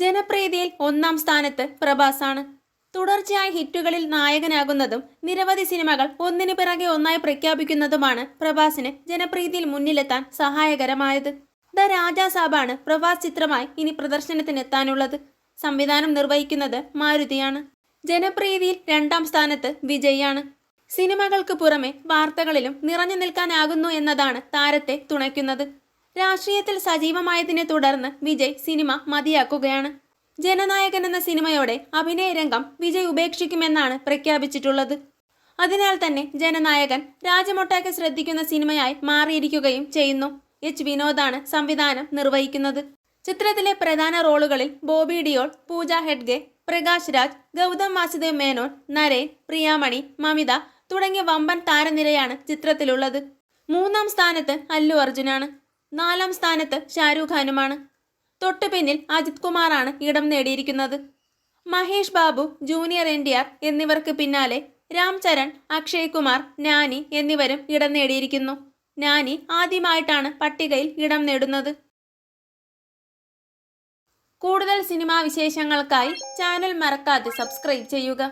ജനപ്രീതിയിൽ ഒന്നാം സ്ഥാനത്ത് പ്രഭാസാണ്. തുടർച്ചയായി ഹിറ്റുകളിൽ നായകനാകുന്നതും നിരവധി സിനിമകൾ ഒന്നിനു പിറകെ ഒന്നായി പ്രഖ്യാപിക്കുന്നതുമാണ് പ്രഭാസിന് ജനപ്രീതിയിൽ മുന്നിലെത്താൻ സഹായകരമായത്. ദ രാജാസാബാണ് പ്രഭാസ് ചിത്രമായി ഇനി പ്രദർശനത്തിനെത്താനുള്ളത്. സംവിധാനം നിർവഹിക്കുന്നത് മാരുതിയാണ്. ജനപ്രീതിയിൽ രണ്ടാം സ്ഥാനത്ത് വിജയാണ് സിനിമകൾക്ക് പുറമെ വാർത്തകളിലും നിറഞ്ഞു നിൽക്കാനാകുന്നു എന്നതാണ് താരത്തെ തുണയ്ക്കുന്നത്. രാഷ്ട്രീയത്തിൽ സജീവമായതിനെ തുടർന്ന് വിജയ് സിനിമ മതിയാക്കുകയാണ്. ജനനായകൻ എന്ന സിനിമയോടെ അഭിനയ രംഗം വിജയ് ഉപേക്ഷിക്കുമെന്നാണ് പ്രഖ്യാപിച്ചിട്ടുള്ളത്. അതിനാൽ തന്നെ ജനനായകൻ രാജമൊട്ടാകെ ശ്രദ്ധിക്കുന്ന സിനിമയായി മാറിയിരിക്കുകയും ചെയ്യുന്നു. എച്ച്. വിനോദാണ് സംവിധാനം നിർവഹിക്കുന്നത്. ചിത്രത്തിലെ പ്രധാന റോളുകളിൽ ബോബി ഡിയോൾ പൂജ ഹെഡ്ഗെ പ്രകാശ് രാജ് ഗൗതം വാസുദേവ് മേനോൻ നരേൻ പ്രിയാമണി മമിത തുടങ്ങിയ വമ്പൻ താരനിരയാണ് ചിത്രത്തിലുള്ളത്. മൂന്നാം സ്ഥാനത്ത് അല്ലു അർജുനാണ്. നാലാം സ്ഥാനത്ത് ഷാരൂഖ് ഖാനുമാണ്. തൊട്ടു പിന്നിൽ അജിത് കുമാറാണ് ഇടം നേടിയിരിക്കുന്നത്. Mahesh Babu junior N T R എന്നിവർക്ക് പിന്നാലെ രാം ചരൺ അക്ഷയ് കുമാർ നാനി എന്നിവരും ഇടം നേടിയിരിക്കുന്നു. നാനി ആദ്യമായിട്ടാണ് പട്ടികയിൽ ഇടം നേടുന്നത്. കൂടുതൽ സിനിമാ വിശേഷങ്ങൾക്കായി ചാനൽ മറക്കാതെ സബ്സ്ക്രൈബ് ചെയ്യുക.